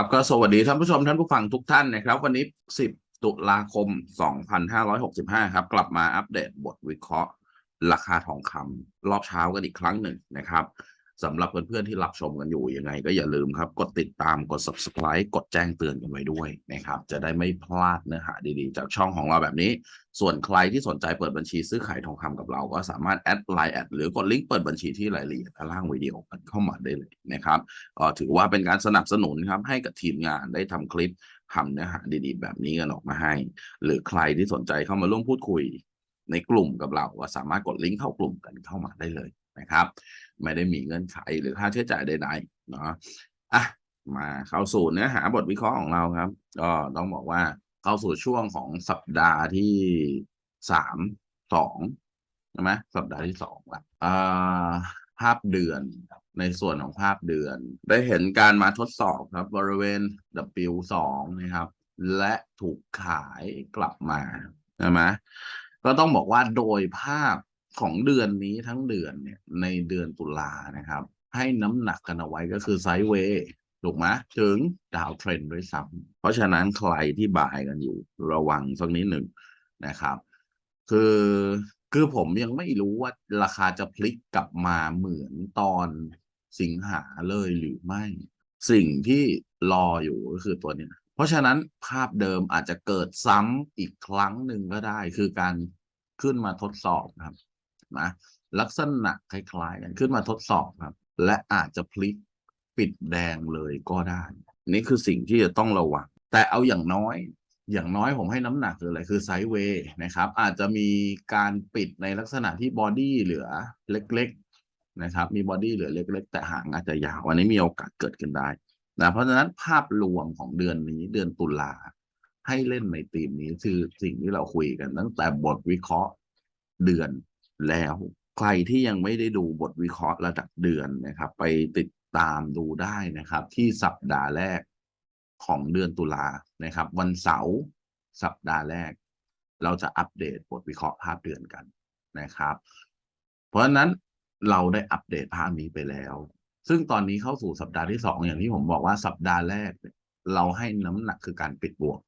ครับก็สวัสดีท่านผู้ชมท่านผู้ฟังทุกท่านนะครับ วันนี้ 10 ตุลาคม 2565 ครับ กลับมาอัปเดตบทวิเคราะห์ ราคาทองคำรอบเช้ากันอีกครั้งหนึ่งนะครับ สำหรับเพื่อนๆที่รับชมกันอยู่ยังไง ก็อย่าลืมครับ กดติดตามกด subscribe กดแจ้งเตือนกันไว้ด้วยนะครับ จะได้ไม่พลาดเนื้อหาดีๆ จากช่องของเราแบบนี้ ส่วนใครที่สนใจเปิดบัญชีซื้อขายทองคำกับเรา ก็สามารถแอดไลน์แอดหรือกดลิงก์เปิดบัญชีที่รายละเอียดล่างวิดีโอกันเข้ามาได้เลยนะครับก็ถือว่าเป็นการสนับสนุนครับให้กับทีมงานได้ทำคลิปทำเนื้อหาดีๆ แบบนี้กันออกมาให้ หรือใครที่สนใจเข้ามาร่วมพูดคุยในกลุ่มกับเราก็สามารถกดลิงก์เข้ากลุ่มกันเข้ามาได้เลย นะครับ ไม่ได้มีเงื่อนไขหรือค่าใช้จ่ายใดๆเนาะอะมาเข้าสู่เนื้อหาบทวิเคราะห์ของเราครับ ก็ต้องบอกว่าเข้าสู่ช่วงของสัปดาห์ที่สามสองใช่ไหมสัปดาห์ที่สองละอ่าภาพเดือนในส่วนของภาพเดือน ได้เห็นการมาทดสอบครับ บริเวณ W2 นะครับ และถูกขายกลับมาใช่ไหมก็ต้องบอกว่าโดยภาพ ของเดือนนี้ทั้งเดือนเนี่ยในเดือนตุลานะครับ ให้น้ำหนักกันเอาไว้ก็คือไซด์เวย์ถูกไหมถึงดาวเทรนด์ด้วยซ้ำเพราะฉะนั้นใครที่บายกันอยู่ระวังสักนิดหนึ่งนะครับ คือคือผมยังไม่รู้ว่าราคาจะพลิกกลับมาเหมือนตอนสิงหาเลยหรือไม่ สิ่งที่รออยู่ก็คือตัวนี้เพราะฉะนั้นภาพเดิมอาจจะเกิดซ้ำอีกครั้งหนึ่งก็ได้ คือการขึ้นมาทดสอบครับ นะลักษณะคล้ายๆกันขึ้นมาทดสอบครับ และอาจจะพลิกปิดแดงเลยก็ได้ นี่คือสิ่งที่จะต้องระวัง แต่เอาอย่างน้อย อย่างน้อยผมให้น้ำหนักคืออะไรคือไซด์เวย์นะครับ อาจจะมีการปิดในลักษณะที่บอดี้เหลือเล็กๆนะครับ มีบอดี้เหลือเล็ก ๆ แต่หางอาจจะยาวอันนี้มีโอกาสเกิดขึ้นได้นะเพราะฉะนั้นภาพรวมของเดือนนี้เดือนตุลาให้เล่นในธีมนี้คือสิ่งที่เราคุยกันตั้งแต่บทวิเคราะห์เดือน แล้ว ใครที่ยังไม่ได้ดูบทวิเคราะห์ระดับเดือนนะครับ ไปติดตามดูได้นะครับ ที่สัปดาห์แรกของเดือนตุลานะครับ วันเสาร์สัปดาห์แรก เราจะอัปเดตบทวิเคราะห์ภาพเดือนกันนะครับ เพราะฉะนั้นเราได้อัปเดตภาพนี้ไปแล้ว ซึ่งตอนนี้เข้าสู่สัปดาห์ที่สองอย่างที่ผมบอกว่าสัปดาห์แรก เราให้น้ำหนักคือการปิดบวก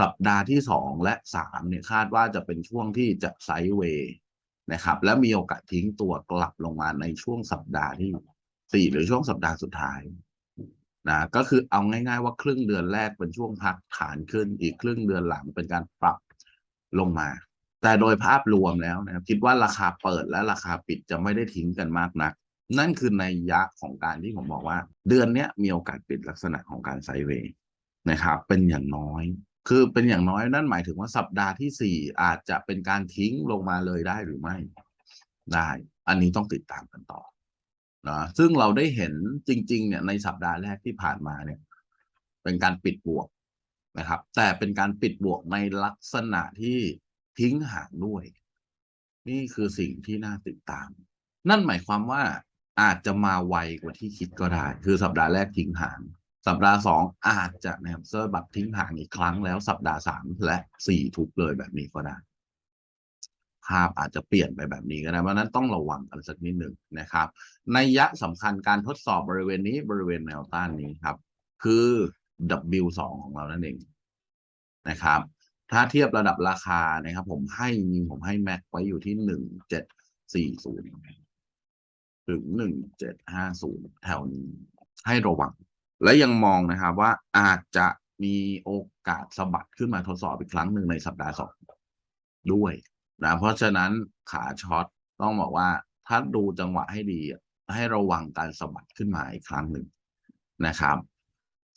สัปดาห์ที่สองและสามเนี่ยคาดว่าจะเป็นช่วงที่จะไซด์เวย์ นะครับ และมีโอกาสทิ้งตัวกลับลงมาในช่วงสัปดาห์ที่สี่หรือช่วงสัปดาห์สุดท้ายนะก็คือเอาง่าย ๆ ว่าครึ่งเดือนแรกเป็นช่วงพักฐานขึ้น อีกครึ่งเดือนหลังเป็นการปรับลงมา แต่โดยภาพรวมแล้วนะครับคิดว่าราคาเปิดและราคาปิดจะไม่ได้ทิ้งกันมากนัก นั่นคือในยะของการที่ผมบอกว่า เดือนนี้มีโอกาสปิดลักษณะของการไซเวย์นะครับ เป็นอย่างน้อย คือเป็นอย่างน้อยนั่นหมายถึงว่าสัปดาห์ที่สี่อาจจะเป็นการทิ้งลงมาเลยได้หรือไม่ ได้ อันนี้ต้องติดตามกันต่อนะซึ่งเราได้เห็นจริง ๆ เนี่ยในสัปดาห์แรกที่ผ่านมาเนี่ย เป็นการปิดบวกนะครับ แต่เป็นการปิดบวกในลักษณะที่ทิ้งห่างด้วย นี่คือสิ่งที่น่าติดตาม นั่นหมายความว่าอาจจะมาไวกว่าที่คิดก็ได้ คือสัปดาห์แรกทิ้งห่าง สัปดาห์สองอาจจะนะครับเซอร์บัตทิ้งห่างอีกครั้งแล้วสัปดาห์สามและสี่ทุกเลยแบบนี้ก็ได้ ภาพอาจจะเปลี่ยนไปแบบนี้ก็ได้เพราะนั้นต้องระวังกันสักนิดหนึ่งนะครับ ในยะสำคัญการทดสอบบริเวณนี้บริเวณแนวต้านนี้ครับ คือ W2 ของเรานั่นเองนะครับ ถ้าเทียบระดับราคานะครับ ผมให้ผมให้แม็กไว้อยู่ที่หนึ่งเจ็ดสี่ศูนย์ถึงหนึ่งเจ็ดห้าศูนย์แถวนี้ให้ระวัง และยังมองนะครับว่าอาจจะมีโอกาสสะบัดขึ้นมาทดสอบอีกครั้งหนึ่งในสัปดาห์สองด้วยนะเพราะฉะนั้นขาช็อตต้องบอกว่าถ้าดูจังหวะให้ดี ให้ระวังการสะบัดขึ้นมาอีกครั้งหนึ่งนะครับ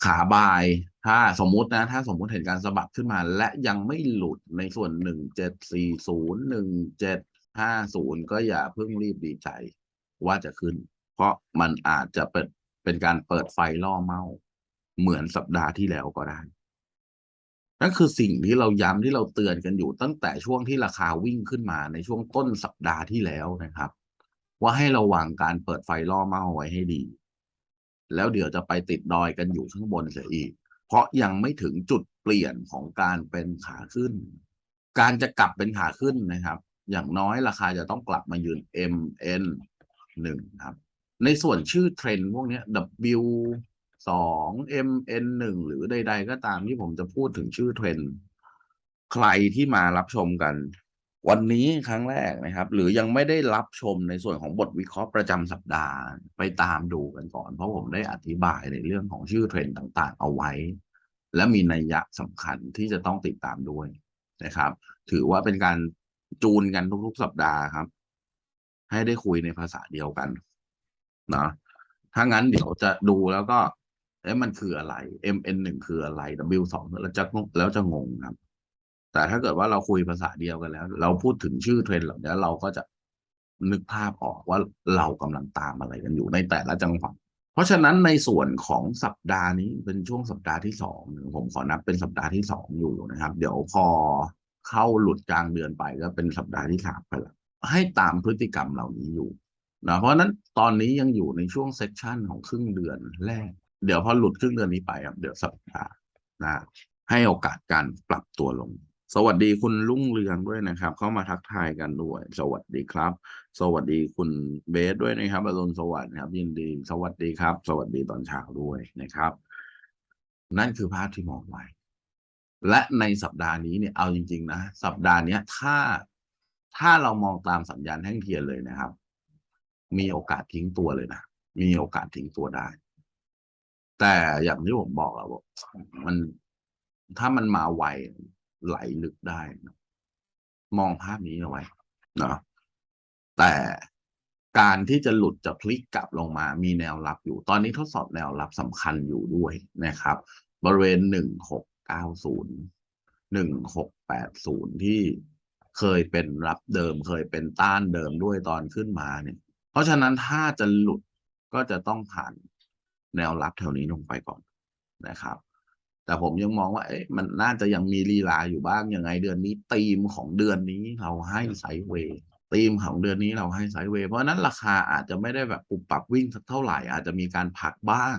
ขาบายถ้าสมมุตินะ ถ้าสมมุติเห็นการสะบัดขึ้นมา และยังไม่หลุดในส่วนหนึ่งเจ็ดสี่ศูนย์หนึ่งเจ็ดห้าศูนย์ก็อย่าเพิ่งรีบดีใจว่าจะขึ้น เพราะมันอาจจะเป็น เป็นการเปิดไฟล่อเมาเหมือนสัปดาห์ที่แล้วก็ได้ นั่นคือสิ่งที่เราย้ำที่เราเตือนกันอยู่ ตั้งแต่ช่วงที่ราคาวิ่งขึ้นมาในช่วงต้นสัปดาห์ที่แล้วนะครับ ว่าให้ระวังการเปิดไฟล่อเมาไว้ให้ดี แล้วเดี๋ยวจะไปติดดอยกันอยู่ข้างบนเสียอีก เพราะยังไม่ถึงจุดเปลี่ยนของการเป็นขาขึ้น การจะกลับเป็นขาขึ้นนะครับ อย่างน้อยราคาจะต้องกลับมายืน MN หนึ่งครับ ในส่วนชื่อเทรนด์พวกนี้ W สอง MN หนึ่งหรือใด ๆ ก็ตามที่ผมจะพูดถึงชื่อเทรนด์ใครที่มารับชมกัน วันนี้ครั้งแรกนะครับ หรือยังไม่ได้รับชมในส่วนของบทวิเคราะห์ประจำสัปดาห์ ไปตามดูกันก่อน เพราะผมได้อธิบายในเรื่องของชื่อเทรนด์ต่างๆ เอาไว้ และมีนัยยะสำคัญที่จะต้องติดตามด้วยนะครับ ถือว่าเป็นการจูนกันทุกๆ สัปดาห์ครับ ให้ได้คุยในภาษาเดียวกัน นะถ้างั้นเดี๋ยวจะดูแล้วก็เอ๊ะมันคืออะไร MN หนึ่งคืออะไร W สองแล้วจะงแล้วจะงงครับ แต่ถ้าเกิดว่าเราคุยภาษาเดียวกันแล้ว เราพูดถึงชื่อเทรนด์เหล่านี้เราก็จะนึกภาพออกว่าเรากำลังตามอะไรกันอยู่ในแต่ละจังหวัดเพราะฉะนั้นในส่วนของสัปดาห์นี้เป็นช่วงสัปดาห์ที่สองผมขอนับเป็นสัปดาห์ที่สองอยู่นะครับ เดี๋ยวพอเข้าหลุดกลางเดือนไปก็เป็นสัปดาห์ที่สามไปแล้วให้ตามพฤติกรรมเหล่านี้อยู่ นะเพราะนั้นตอนนี้ยังอยู่ในช่วงเซสชันของครึ่งเดือนแรก เดี๋ยวพอหลุดครึ่งเดือนนี้ไปครับเดี๋ยวสัปดาห์นะ ให้โอกาสการปรับตัวลง สวัสดีคุณรุ่งเรืองด้วยนะครับ เข้ามาทักทายกันด้วย สวัสดีครับ สวัสดีคุณเบสด้วยนะครับอรุณสวัสดิ์ครับ ยินดีสวัสดีครับ สวัสดีตอนเช้าด้วยนะครับ นั่นคือภาพที่มองไว้ และในสัปดาห์นี้เนี่ยเอาจริง ๆ นะสัปดาห์เนี้ยถ้าถ้าเรามองตามสัญญาณแท่งเทียนเลยนะครับ มีโอกาสทิ้งตัวเลยนะ มีโอกาสทิ้งตัวได้ แต่อย่างที่ผมบอกแล้วบอกมันถ้ามันมาไวไหลลึกได้นะมองภาพนี้เอาไว้เนาะแต่การที่จะหลุดจะพลิกกลับลงมา มีแนวรับอยู่ ตอนนี้ทดสอบแนวรับสำคัญอยู่ด้วยนะครับ บริเวณหนึ่งหกเก้าศูนย์หนึ่งหกแปดศูนย์ที่เคยเป็นรับเดิม เคยเป็นต้านเดิมด้วยตอนขึ้นมาเนี่ย เพราะฉะนั้นถ้าจะหลุดก็จะต้องผ่านแนวรับแถวนี้ลงไปก่อนนะครับ แต่ผมยังมองว่าเอ๊ะมันน่าจะยังมีลีลาอยู่บ้างยังไงเดือนนี้ธีมของเดือนนี้เราให้ไซเวย์ธีมของเดือนนี้เราให้ไซเวย์เพราะนั้นราคาอาจจะไม่ได้แบบปุบปับวิ่งสักเท่าไหร่ อาจจะมีการผักบ้าง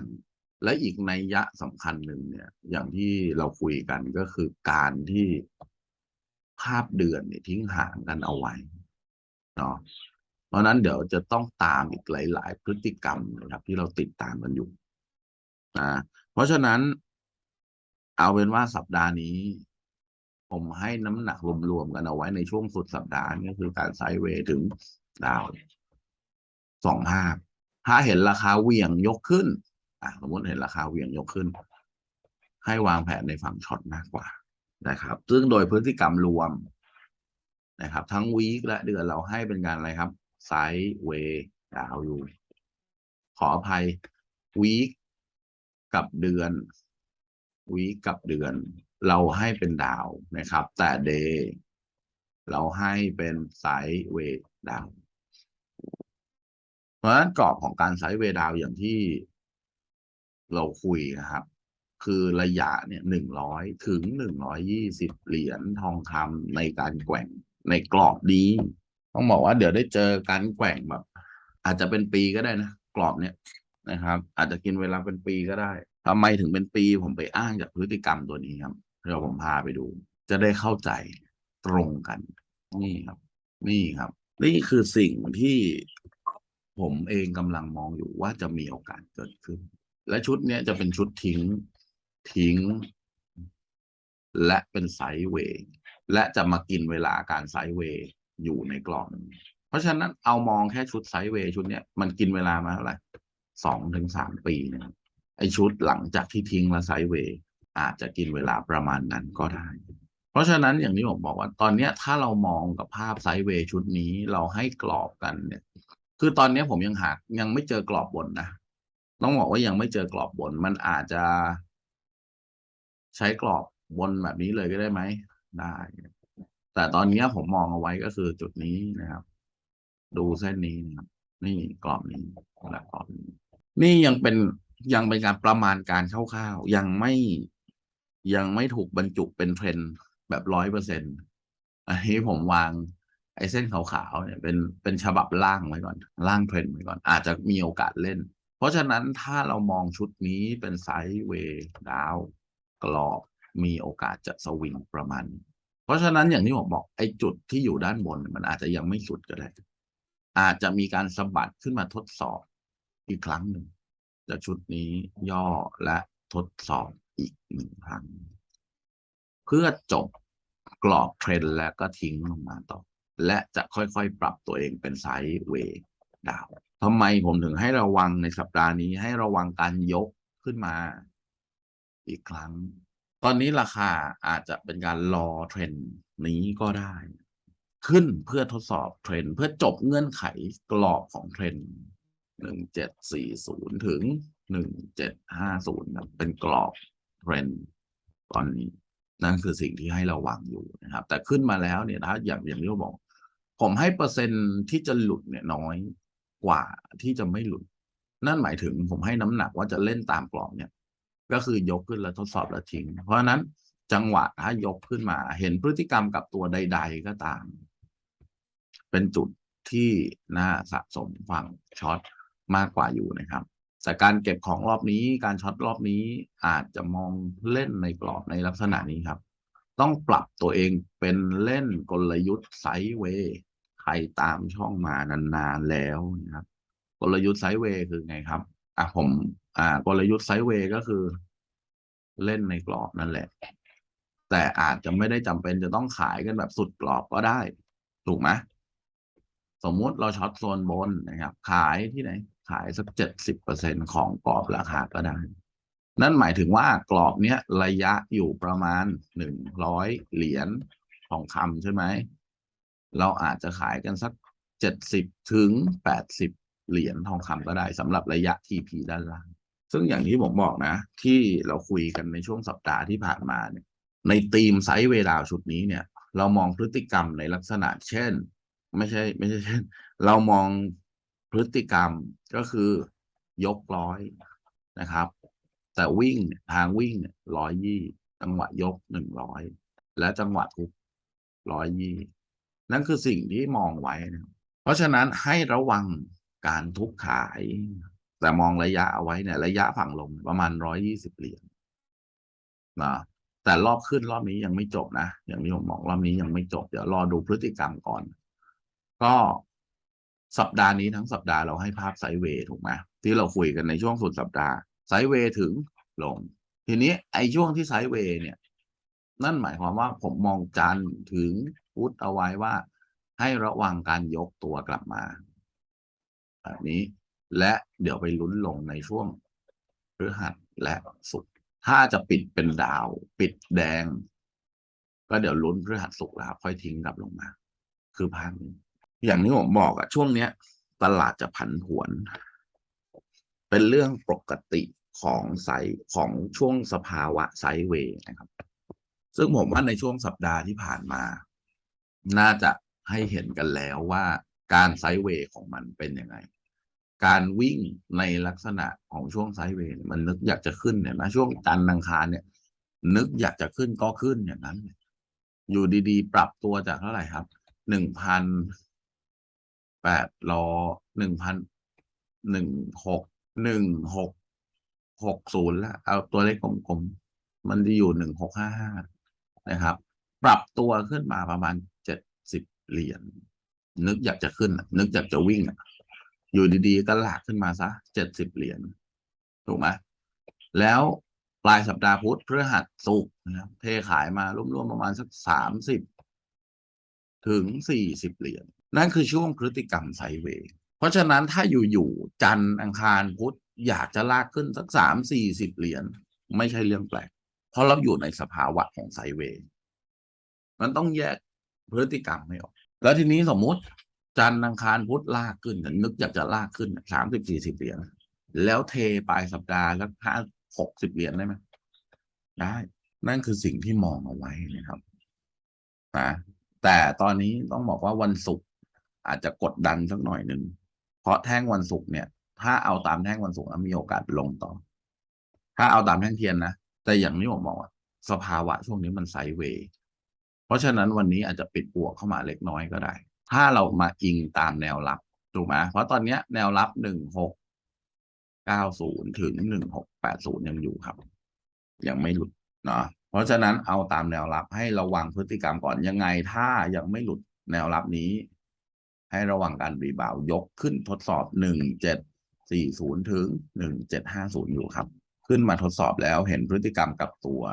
และอีกในยะสำคัญหนึ่งเนี่ย อย่างที่เราคุยกันก็คือการที่ภาพเดือนเนี่ยทิ้งห่างกันเอาไว้เนาะ ราะนั้นเดี๋ยวจะต้องตามอีกหลาย ๆ พฤติกรรมนะครับ ที่เราติดตามกันอยู่นะเพราะฉะนั้น เอาเป็นว่าสัปดาห์นี้ ผมให้น้ำหนักรวม ๆ กันเอาไว้ในช่วงสุดสัปดาห์นี่ก็คือการไซด์เวย์ถึงดาวสองภาพถ้าเห็นราคาเวี่ยงยกขึ้นอะสมมติเห็นราคาเวี่ยงยกขึ้น ให้วางแผนในฝั่งช็อตมากกว่านะครับ ซึ่งโดยพฤติกรรมรวมนะครับ ทั้งวีคและเดือนเราให้เป็นการอะไรครับ ไซด์เวย์ดาวอยู่ ขออภัยวีคกับเดือนวีคกับเดือน เราให้เป็นดาวนะครับ แต่เดย์เราให้เป็นไซด์เวย์ดาวเพราะฉะนั้นกรอบของการไซด์เวย์ดาวอย่างที่เราคุยนะครับ คือระยะเนี่ยหนึ่งร้อยถึงหนึ่งร้อยยี่สิบเหรียญทองคำในการแกว่งในกรอบนี้ ต้องบอกว่าเดี๋ยวได้เจอการแกว่งแบบ อาจจะเป็นปีก็ได้นะกรอบเนี่ยนะครับ อาจจะกินเวลาเป็นปีก็ได้ทำไมถึงเป็นปีผมไปอ้างจากพฤติกรรมตัวนี้ครับเดี๋ยวผมพาไปดู จะได้เข้าใจตรงกัน นี่ครับ นี่ครับ นี่คือสิ่งที่ผมเองกำลังมองอยู่ว่าจะมีโอกาสเกิดขึ้น และชุดเนี้ยจะเป็นชุดทิ้งทิ้ง และเป็นไซด์เวย์และจะมากินเวลาการไซด์เวย์ อยู่ในกรอบนี้เพราะฉะนั้นเอามองแค่ชุดไซด์เวย์ชุดเนี้ยมันกินเวลามาเท่าไหร่สองถึงสามปีนะครับไอชุดหลังจากที่ทิ้งและไซด์เวย์อาจจะกินเวลาประมาณนั้นก็ได้ เพราะฉะนั้นอย่างที่ผมบอกว่า ตอนนี้ถ้าเรามองกับภาพไซด์เวย์ชุดนี้เราให้กรอบกันเนี่ย คือตอนนี้ผมยังหายังไม่เจอกรอบบนนะต้องบอกว่ายังไม่เจอกรอบบน มันอาจจะ ใช้กรอบบนแบบนี้เลยก็ได้ไหมได้ แต่ตอนนี้ผมมองเอาไว้ก็คือจุดนี้นะครับ ดูเส้นนี้นะครับ นี่กรอบนี้และกรอบนี้ นี่ยังเป็นยังเป็นการประมาณการคร่าวๆยังไม่ยังไม่ถูกบรรจุเป็นเทรนด์แบบร้อยเปอร์เซ็นต์อันนี้ผมวางไอ้เส้นขาวๆเนี่ยเป็นเป็นฉบับล่างไว้ก่อนล่างเทรนด์ไว้ก่อน อาจจะมีโอกาสเล่น เพราะฉะนั้นถ้าเรามองชุดนี้เป็นไซด์เวย์ดาวกรอบมีโอกาสจะสวิงประมาณนี้ เพราะฉะนั้นอย่างที่ผมบอกไอ้จุดที่อยู่ด้านบน มันอาจจะยังไม่สุดก็ได้ อาจจะมีการสะบัดขึ้นมาทดสอบอีกครั้งหนึ่งจากชุดนี้ย่อและทดสอบอีกหนึ่งครั้ง เพื่อจบกรอบเทรนด์และก็ทิ้งลงมาต่อ และจะค่อยๆ ปรับตัวเองเป็นไซด์เวย์ดาวทำไมผมถึงให้ระวังในสัปดาห์นี้ให้ระวังการยกขึ้นมา อีกครั้ง ตอนนี้ราคาอาจจะเป็นการรอเทรนด์นี้ก็ได้ ขึ้นเพื่อทดสอบเทรนด์เพื่อจบเงื่อนไขกรอบของเทรนด์หนึ่งเจ็ดสี่ศูนย์ถึงหนึ่งเจ็ดห้าศูนย์เป็นกรอบเทรนด์ตอนนี้นั่นคือสิ่งที่ให้ระวังอยู่นะครับ แต่ขึ้นมาแล้วเนี่ยถ้าอย่างอย่างที่ผมบอก ผมให้เปอร์เซ็นต์ที่จะหลุดเนี่ยน้อยกว่าที่จะไม่หลุด นั่นหมายถึงผมให้น้ำหนักว่าจะเล่นตามกรอบเนี่ย ก็คือยกขึ้นแล้วทดสอบแล้วทิ้ง เพราะฉะนั้นจังหวะถ้ายกขึ้นมา เห็นพฤติกรรมกับตัวใด ๆ ก็ตาม เป็นจุดที่น่าสะสมฝั่งช็อตมากกว่าอยู่นะครับ แต่การเก็บของรอบนี้การช็อตรอบนี้อาจจะมองเล่นในกรอบในลักษณะนี้ครับ ต้องปรับตัวเองเป็นเล่นกลยุทธ์ไซด์เวย์ใครตามช่องมานานๆแล้วนะครับ กลยุทธ์ไซด์เวย์คือไงครับอะผม อ่ากลยุทธ์ไซด์เวย์ก็คือ เล่นในกรอบนั่นแหละ แต่อาจจะไม่ได้จำเป็นจะต้องขายกันแบบสุดกรอบก็ได้ ถูกไหมสมมุติเราช็อตโซนบนนะครับ ขายที่ไหน ขายสักเจ็ดสิบเปอร์เซ็นของกรอบราคาก็ได้ นั่นหมายถึงว่ากรอบเนี้ยระยะอยู่ประมาณหนึ่งร้อยเหรียญทองคำใช่ไหม เราอาจจะขายกันสักเจ็ดสิบถึงแปดสิบเหรียญทองคำก็ได้สำหรับระยะ TP ด้านล่าง ซึ่งอย่างที่ผมบอกนะ ที่เราคุยกันในช่วงสัปดาห์ที่ผ่านมาเนี่ย ในธีมไซส์เวลาชุดนี้เนี่ย เรามองพฤติกรรมในลักษณะ เช่น ไม่ใช่ ไม่ใช่เช่น เรามองพฤติกรรมก็คือยกร้อยนะครับ แต่วิ่งทางวิ่งร้อยยี่จังหวะยกหนึ่งร้อยและจังหวะทุกร้อยยี่นั่นคือสิ่งที่มองไว้นะเพราะฉะนั้นให้ระวังการทุกขาย แต่มองระยะเอาไว้เนี่ยระยะฝั่งลงประมาณร้อยยี่สิบเหรียญนะแต่รอบขึ้นรอบนี้ยังไม่จบนะอย่างที่ผมบอกรอบนี้ยังไม่จบ เดี๋ยวรอดูพฤติกรรมก่อน ก็สัปดาห์นี้ทั้งสัปดาห์เราให้ภาพไซเวย์ถูกไหมที่เราคุยกันในช่วงสุดสัปดาห์ไซเวย์ถึงลง ทีนี้ไอ้ช่วงที่ไซเวย์เนี่ย นั่นหมายความว่าผมมองจันถึงพุธเอาไว้ว่า ให้ระวังการยกตัวกลับมา แบบนี้ และเดี๋ยวไปลุ้นลงในช่วงพฤหัสและศุกร์ถ้าจะปิดเป็นดาว ปิดแดง ก็เดี๋ยวลุ้นพฤหัสศุกร์แล้วค่อยทิ้งกลับลงมา คือภาพนี้อย่างที่ผมบอกอะช่วงเนี้ย ตลาดจะผันผวน เป็นเรื่องปกติของไซของช่วงสภาวะไซเวย์นะครับ ซึ่งผมว่าในช่วงสัปดาห์ที่ผ่านมา น่าจะให้เห็นกันแล้วว่าการไซเวย์ของมันเป็นยังไง การวิ่งในลักษณะของช่วงไซด์เวย์มันนึกอยากจะขึ้นเนี่ยนะช่วงจันทร์อังคารเนี่ย นึกอยากจะขึ้นก็ขึ้นอย่างนั้น อยู่ดีๆ ปรับตัวจากเท่าไหร่ครับหนึ่งพันแปดร้อหนึ่งพันหนึ่งหกหนึ่งหกหกศูนย์ละเอาตัวเลขกลมๆ มันจะอยู่หนึ่งหกห้าห้านะครับ ปรับตัวขึ้นมาประมาณเจ็ดสิบเหรียญนึกอยากจะขึ้น นึกอยากจะวิ่ง อยู่ดีๆ ก็หลากขึ้นมาซะเจ็ดสิบเหรียญถูกไหมแล้วปลายสัปดาห์พุธพฤหัสศุกร์นะครับเทขายมาร่วมๆประมาณสักสามสิบถึงสี่สิบเหรียญนั่นคือช่วงพฤติกรรมไซเวย์เพราะฉะนั้นถ้าอยู่ๆจันทร์อังคารพุธอยากจะลากขึ้นสักสามสี่สิบเหรียญไม่ใช่เรื่องแปลก เพราะเราอยู่ในสภาวะของไซเวย์มันต้องแยกพฤติกรรมไม่ออก แล้วทีนี้สมมุติ จันทร์อังคารพุธลากขึ้นนึกอยากจะลากขึ้นสามสิบสี่สิบเหรียญแล้วเทปลายสัปดาห์แล้วห้าหกสิบเหรียญได้ไหมได้ นั่นคือสิ่งที่มองเอาไว้นะครับนะแต่ตอนนี้ต้องบอกว่าวันศุกร์อาจจะกดดันสักหน่อยหนึ่งเพราะแท่งวันศุกร์เนี่ย ถ้าเอาตามแท่งวันศุกร์มีโอกาสลงต่อ ถ้าเอาตามแท่งเทียนนะแต่อย่างที่ผมบอกว่าสภาวะช่วงนี้มันไซด์เวย์เพราะฉะนั้นวันนี้อาจจะปิดบวกเข้ามาเล็กน้อยก็ได้ ถ้าเรามาอิงตามแนวรับถูกไหมเพราะตอนนี้แนวรับหนึ่งหกเก้าศูนย์ถึงหนึ่งหกแปดศูนย์ยังอยู่ครับ ยังไม่หลุดเนาะเพราะฉะนั้นเอาตามแนวรับให้ระวังพฤติกรรมก่อนยังไง ถ้ายังไม่หลุดแนวรับนี้ ให้ระวังการรีบาวยกขึ้นทดสอบหนึ่งเจ็ด40ถึง1750อยู่ครับ ขึ้นมาทดสอบแล้วเห็นพฤติกรรมกับตัว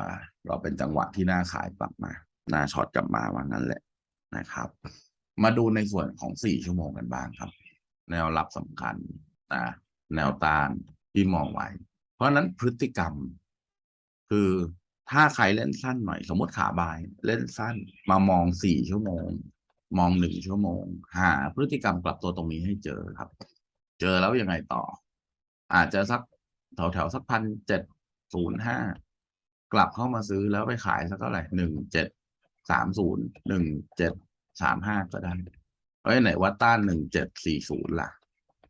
เราเป็นจังหวะที่น่าขายกลับมา น่าช็อตกลับมาว่างั้นแหละนะครับ มาดูในส่วนของ4ชั่วโมงกันบ้างครับ แนวรับสำคัญนะแนวต้านที่มองไว้ เพราะฉะนั้นพฤติกรรม คือถ้าใครเล่นสั้นหน่อย สมมติขาบาย เล่นสั้นมามองสี่ชั่วโมง มองหนึ่งชั่วโมง หา พฤติกรรมกลับตัวตรงนี้ให้เจอครับ เจอแล้วยังไงต่อ อาจจะสักแถวแถวสักพันเจ็ดศูนย์ห้ากลับเข้ามาซื้อแล้วไปขายสักเท่าไหร่หนึ่งเจ็ดสามศูนย์หนึ่งเจ็ด สามห้าก็ได้เอ้ยไหนว่าต้านหนึ่งเจ็ดสี่ศูนย์ล่ะ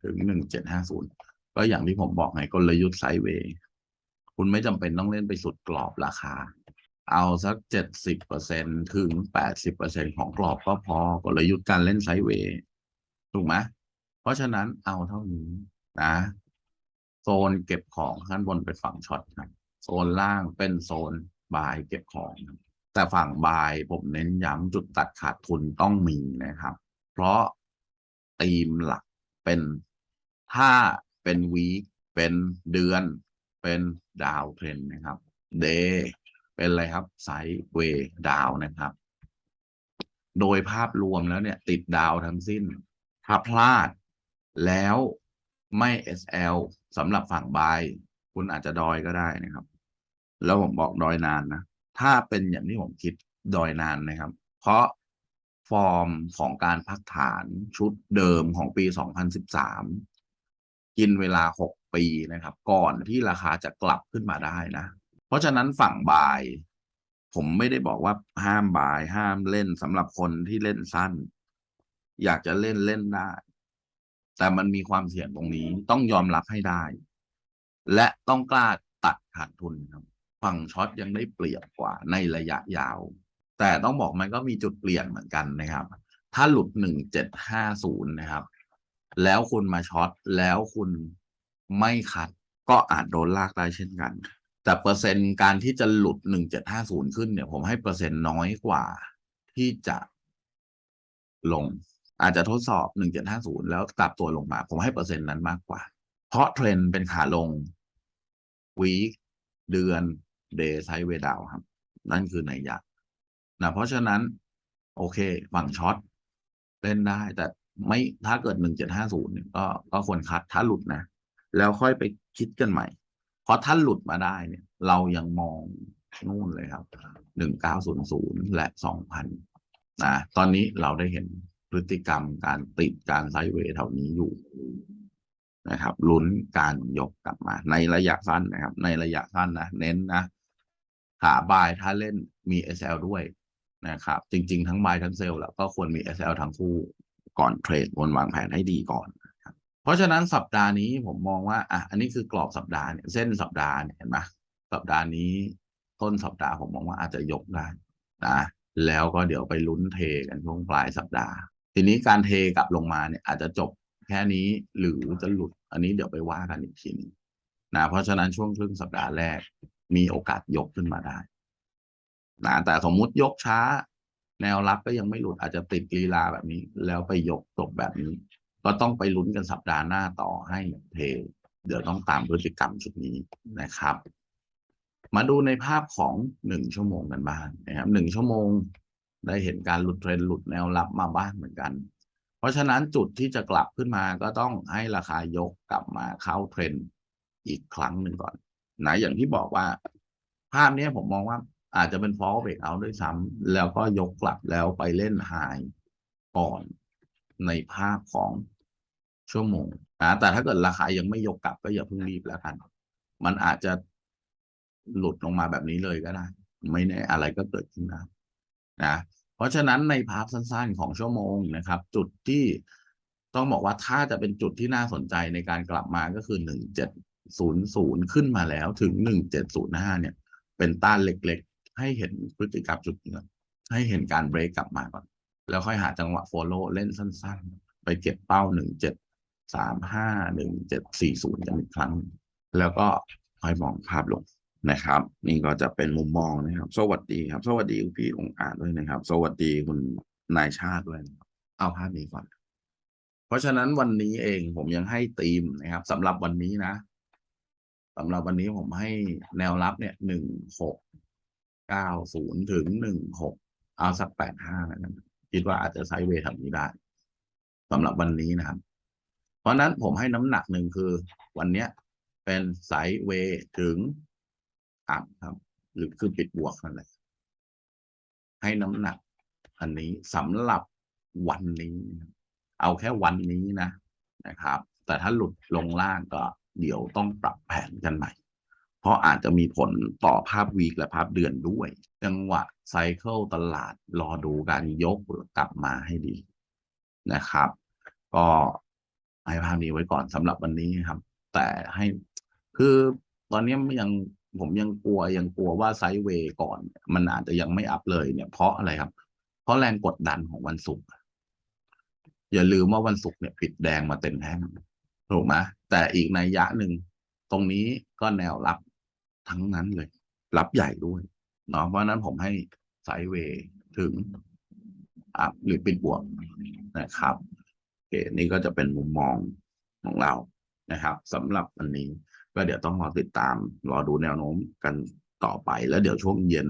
ถึงหนึ่งเจ็ดห้าศูนย์ก็อย่างที่ผมบอกไงกลยุทธ์ไซด์เวย์คุณไม่จำเป็นต้องเล่นไปสุดกรอบราคา เอาสักเจ็ดสิบเปอร์เซ็นถึงแปดสิบเปอร์เซ็นของกรอบก็พอกลยุทธ์การเล่นไซด์เวย์ถูกไหมเพราะฉะนั้นเอาเท่านี้นะโซนเก็บของข้างบนเป็นฝั่งช็อตครับ โซนล่างเป็นโซนบายเก็บของ แต่ฝั่งบายผมเน้นย้ำจุดตัดขาดทุนต้องมีนะครับ เพราะธีมหลักเป็นถ้าเป็นวีคเป็นเดือน เป็นดาวเทรนนะครับเดย์เป็นอะไรครับไซด์เวยดาวนะครับ โดยภาพรวมแล้วเนี่ย ติดดาวทั้งสิ้น ถ้าพลาดแล้วไม่ SL สำหรับฝั่งบาย คุณอาจจะดอยก็ได้นะครับ แล้วผมบอกดอยนานนะ ถ้าเป็นอย่างที่ผมคิดดอยนานนะครับ เพราะฟอร์มของการพักฐานชุดเดิมของปี 2013 กินเวลา 6 ปีนะครับ ก่อนที่ราคาจะกลับขึ้นมาได้นะ เพราะฉะนั้นฝั่งบาย ผมไม่ได้บอกว่าห้ามบาย ห้ามเล่นสำหรับคนที่เล่นสั้น อยากจะเล่นเล่นได้ แต่มันมีความเสี่ยงตรงนี้ต้องยอมรับให้ได้ และต้องกล้าตัดขาดทุนครับ ฝั่งช็อตยังได้เปรียบกว่าในระยะยาว แต่ต้องบอกมันก็มีจุดเปลี่ยนเหมือนกันนะครับ ถ้าหลุดหนึ่งเจ็ดห้าศูนย์นะครับ แล้วคุณมาช็อตแล้วคุณไม่คัด ก็อาจโดนลากได้เช่นกัน แต่เปอร์เซ็นต์การที่จะหลุดหนึ่งเจ็ดห้าศูนย์ขึ้นเนี่ย ผมให้เปอร์เซ็นต์น้อยกว่า ที่จะลง อาจจะทดสอบหนึ่งเจ็ดห้าศูนย์แล้วกลับตัวลงมา ผมให้เปอร์เซ็นต์นั้นมากกว่า เพราะเทรนด์เป็นขาลงวีคเดือน เดย์ไซด์เวดาวครับ นั่นคือในยะนะเพราะฉะนั้น โอเค ฝั่งช็อตเล่นได้ แต่ไม่ถ้าเกิดหนึ่งเจ็ดห้าศูนย์เนี่ยก็ก็ควรคัดถ้าหลุดนะ แล้วค่อยไปคิดกันใหม่ เพราะถ้าหลุดมาได้เนี่ย เรายังมองนู่นเลยครับหนึ่งเก้าศูนย์ศูนย์และสองพันนะตอนนี้เราได้เห็นพฤติกรรมการติดการไซด์เวย์แถวนี้อยู่นะครับลุ้นการยกกลับมา ในระยะสั้นนะครับ ในระยะสั้นนะเน้นนะ ขาบายถ้าเล่นมี SL ด้วยนะครับ จริง ๆ ทั้งบายทั้งเซลล์แล้วก็ควรมี SL ทั้งคู่ก่อนเทรดควรวางแผนให้ดีก่อนเพราะฉะนั้นสัปดาห์นี้ผมมองว่าอะอันนี้คือกรอบสัปดาห์เนี่ยเส้นสัปดาห์เนี่ยเห็นไหมสัปดาห์นี้ต้นสัปดาห์ผมมองว่าอาจจะยกได้นะแล้วก็เดี๋ยวไปลุ้นเทกันช่วงปลายสัปดาห์ ทีนี้การเทกลับลงมาเนี่ยอาจจะจบแค่นี้หรือจะหลุด อันนี้เดี๋ยวไปว่ากันอีกทีหนึงนะเพราะฉะนั้นช่วงครึ่งสัปดาห์แรก มีโอกาสยกขึ้นมาได้นะแต่สมมุติยกช้า แนวรับก็ยังไม่หลุดอาจจะติดลีลาแบบนี้ แล้วไปยกตกแบบนี้ ก็ต้องไปลุ้นกันสัปดาห์หน้าต่อให้เท เดี๋ยวต้องตามพฤติกรรมชุดนี้นะครับ มาดูในภาพของหนึ่งชั่วโมงกันบ้างนะครับหนึ่งชั่วโมงได้เห็นการหลุดเทรนด์หลุดแนวรับมาบ้างเหมือนกัน เพราะฉะนั้นจุดที่จะกลับขึ้นมาก็ต้องให้ราคายกกลับมาเข้าเทรนด์อีกครั้งหนึ่งก่อน นะอย่างที่บอกว่า ภาพนี้ผมมองว่า อาจจะเป็น fall break out ด้วยซ้ำแล้วก็ยกกลับแล้วไปเล่น high ก่อนในภาพของชั่วโมงนะแต่ถ้าเกิดราคายังไม่ยกกลับก็อย่าเพิ่งรีบแล้วกันมันอาจจะหลุดลงมาแบบนี้เลยก็ได้ ไม่แน่อะไรก็เกิดขึ้นได้นะเพราะฉะนั้นในภาพสั้นๆของชั่วโมงนะครับ จุดที่ต้องบอกว่าถ้าจะเป็นจุดที่น่าสนใจในการกลับมาก็คือหนึ่งเจ็ด ศูนย์ศูนย์ขึ้นมาแล้วถึงหนึ่งเนี่ย เป็นต้านเล็กๆ ให้เห็นพฤติกรรมจุดนี้ก่นให้เห็นการเบรกกลับมาก่อน แล้วค่อยหาจังหวะโฟลโล่เล่นสั้นๆ ไปเก็บเป้าหนึ่งเจ็ดสามห้าหนึ่งเจ็ดสี่ศูนย์กันอีกครั้ง แล้วก็ค่อยมองภาพลงนะครับ นี่ก็จะเป็นมุมมองนะครับ สวัสดีครับ สวัสดีคุณพี่องค์อาจด้วยนะครับ สวัสดีคุณนายชาติด้วยนะครับเอาภาพนี้ก่อน เพราะฉะนั้นวันนี้เองผมยังให้ธีมนะครับสำหรับวันนี้นะ สำหรับวันนี้ผมให้แนวรับเนี่ยหนึ่งหกเก้าศูนย์ถึงหนึ่งหกเอาสักแปดห้าแล้วกันคิดว่าอาจจะไซด์เวย์ทำนี้ได้สำหรับวันนี้นะครับ เพราะนั้นผมให้น้ำหนักหนึ่งคือ วันเนี้ยเป็นไซด์เวย์ถึงอัพครับ หรือคือปิดบวกนั่นแหละให้น้ำหนัก อันนี้สำหรับวันนี้ เอาแค่วันนี้นะนะครับ แต่ถ้าหลุดลงล่างก็ เดี๋ยวต้องปรับแผนกันใหม่ เพราะอาจจะมีผลต่อภาพวีคและภาพเดือนด้วย จังหวะไซเคิลตลาดรอดูการยกกลับมาให้ดีนะครับ ก็ให้ภาพนี้ไว้ก่อนสำหรับวันนี้ครับ แต่ให้คือตอนนี้ยังผมยังกลัวยังกลัวว่าไซด์เวย์ก่อน มันอาจจะยังไม่อัพเลยเนี่ยเพราะอะไรครับ เพราะแรงกดดันของวันศุกร์อย่าลืมว่าวันศุกร์เนี่ยปิดแดงมาเต็มแท่ง ถูกไหมแต่อีกในยะหนึ่งตรงนี้ก็แนวรับทั้งนั้นเลย รับใหญ่ด้วยเนาะเพราะนั้นผมให้ไซเวย์ถึงอัพหรือปิดบวกนะครับโอเคนี่ก็จะเป็นมุมมองของเรานะครับสำหรับวันนี้ก็เดี๋ยวต้องรอติดตามรอดูแนวโน้มกันต่อไปแล้วเดี๋ยวช่วงเย็น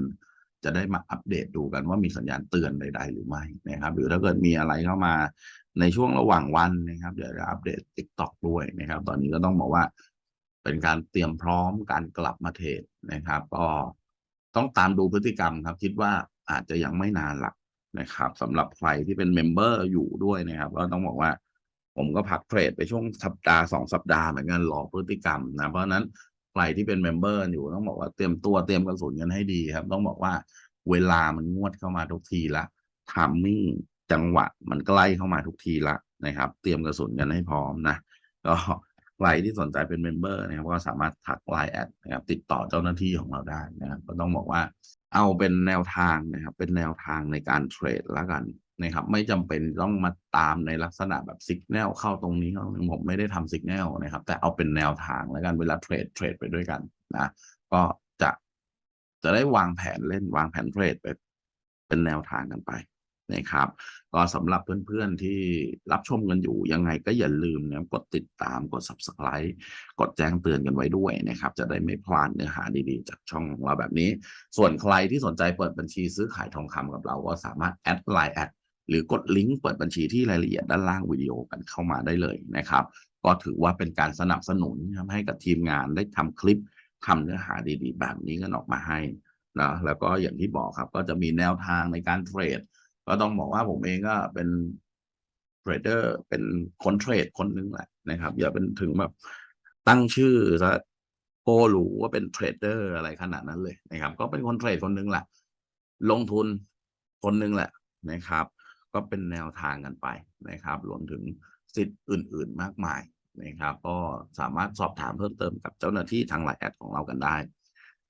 จะได้มาอัปเดตดูกันว่ามีสัญญาณเตือนใด ๆ หรือไม่นะครับ หรือถ้าเกิดมีอะไรเข้ามาในช่วงระหว่างวันนะครับเดี๋ยวจะอัปเดต t ิ k t o k ด้วยนะครับ ตอนนี้ก็ต้องบอกว่าเป็นการเตรียมพร้อมการกลับมาเทรดนะครับ ก็ต้องตามดูพฤติกรรมครับ คิดว่าอาจจะยังไม่นานหลักนะครับสำหรับใครที่เป็นเมมเบอร์อยู่ด้วยนะครับ ก็ต้องบอกว่าผมก็พักเทรดไปช่วงสัปดาห์สองสัปดาห์เหมือนกันรอพฤติกรรมนะ เพราะนั้น ใครที่เป็นเมมเบอร์อยู่ต้องบอกว่าเตรียมตัวเตรียมกระสุนกันให้ดีครับ ต้องบอกว่าเวลามันงวดเข้ามาทุกทีละทามมิ่งจังหวะมันใกล้เข้ามาทุกทีละนะครับ เตรียมกระสุนกันให้พร้อมนะก็ใครที่สนใจเป็นเมมเบอร์นะครับก็สามารถทักไลน์แอดนะครับติดต่อเจ้าหน้าที่ของเราได้นะครับ ก็ต้องบอกว่าเอาเป็นแนวทางนะครับ เป็นแนวทางในการเทรดแล้วกัน นะครับ ไม่จำเป็นต้องมาตามในลักษณะแบบสิกแนลเข้าตรงนี้เข้าตรงนี้ผมไม่ได้ทำสิกแนลนะครับ แต่เอาเป็นแนวทางแล้วกันเวลาเทรดเทรดไปด้วยกันนะก็จะจะได้วางแผนเล่นวางแผนเทรดไปเป็นแนวทางกันไปนะครับ ก็สำหรับเพื่อนๆที่รับชมกันอยู่ยังไงก็อย่าลืมนะกดติดตามกด subscribe กดแจ้งเตือนกันไว้ด้วยนะครับ จะได้ไม่พลาดเนื้อหาดีๆ จากช่องของเราแบบนี้ ส่วนใครที่สนใจเปิดบัญชีซื้อขายทองคำกับเราก็สามารถแอดไลน์แอด หรือกดลิงก์เปิดบัญชีที่รายละเอียดด้านล่างวิดีโอกันเข้ามาได้เลยนะครับ ก็ถือว่าเป็นการสนับสนุนทำให้กับทีมงานได้ทำคลิปทำเนื้อหาดีๆ แบบนี้กันออกมาให้นะแล้วก็อย่างที่บอกครับ ก็จะมีแนวทางในการเทรด ก็ต้องบอกว่าผมเองก็เป็นเทรดเดอร์เป็นคนเทรดคนหนึงแหละนะครับ อย่าเป็นถึงแบบตั้งชื่อซะโกหรูว่าเป็นเทรดเดอร์อะไรขนาดนั้นเลยนะครับ ก็เป็นคนเทรดคนหนึงแหละ ลงทุนคนหนึงแหละนะครับ ก็เป็นแนวทางกันไปนะครับ รวมถึงสิทธิ์อื่น ๆมากมายนะครับ ก็สามารถสอบถามเพิ่มเติมกับเจ้าหน้าที่ทางไลน์แอดของเรากันได้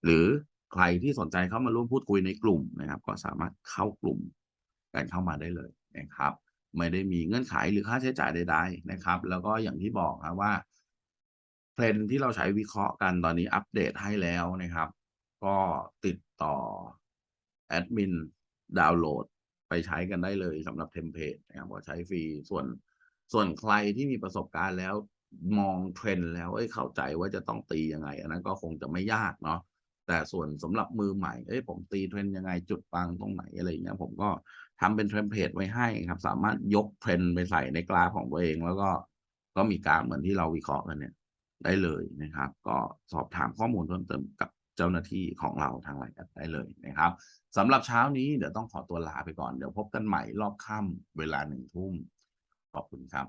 หรือใครที่สนใจเข้ามาร่วมพูดคุยในกลุ่มนะครับ ก็สามารถเข้ากลุ่มกันเข้ามาได้เลยนะครับ ไม่ได้มีเงื่อนไขหรือค่าใช้จ่ายใด ๆนะครับ แล้วก็อย่างที่บอกครับว่าเทรนที่เราใช้วิเคราะห์กันตอนนี้อัปเดตให้แล้วนะครับ ก็ติดต่อแอดมินดาวน์โหลด ไปใช้กันได้เลยสำหรับเทมเพลตนะครับก็ใช้ฟรีส่วนส่วนใครที่มีประสบการณ์แล้วมองเทรนด์แล้วเอ้ยเข้าใจว่าจะต้องตียังไง อันนั้นก็คงจะไม่ยากเนาะแต่ส่วนสำหรับมือใหม่เอ้ยผมตีเทรนด์ยังไงจุดปังตรงไหนอะไรเงี้ยผมก็ทำเป็นเทรนเพจไว้ให้ครับ สามารถยกเทรนด์ไปใส่ในกราฟของตัวเอง แล้วก็ก็มีกราฟเหมือนที่เราวิเคราะห์กันเนี่ย ได้เลยนะครับ ก็สอบถามข้อมูลเพิ่มเติมกับเจ้าหน้าที่ของเราทางไลน์ได้เลยนะครับ สำหรับเช้านี้เดี๋ยวต้องขอตัวลาไปก่อน เดี๋ยวพบกันใหม่รอบค่ำเวลาหนึ่งทุ่ม ขอบคุณครับ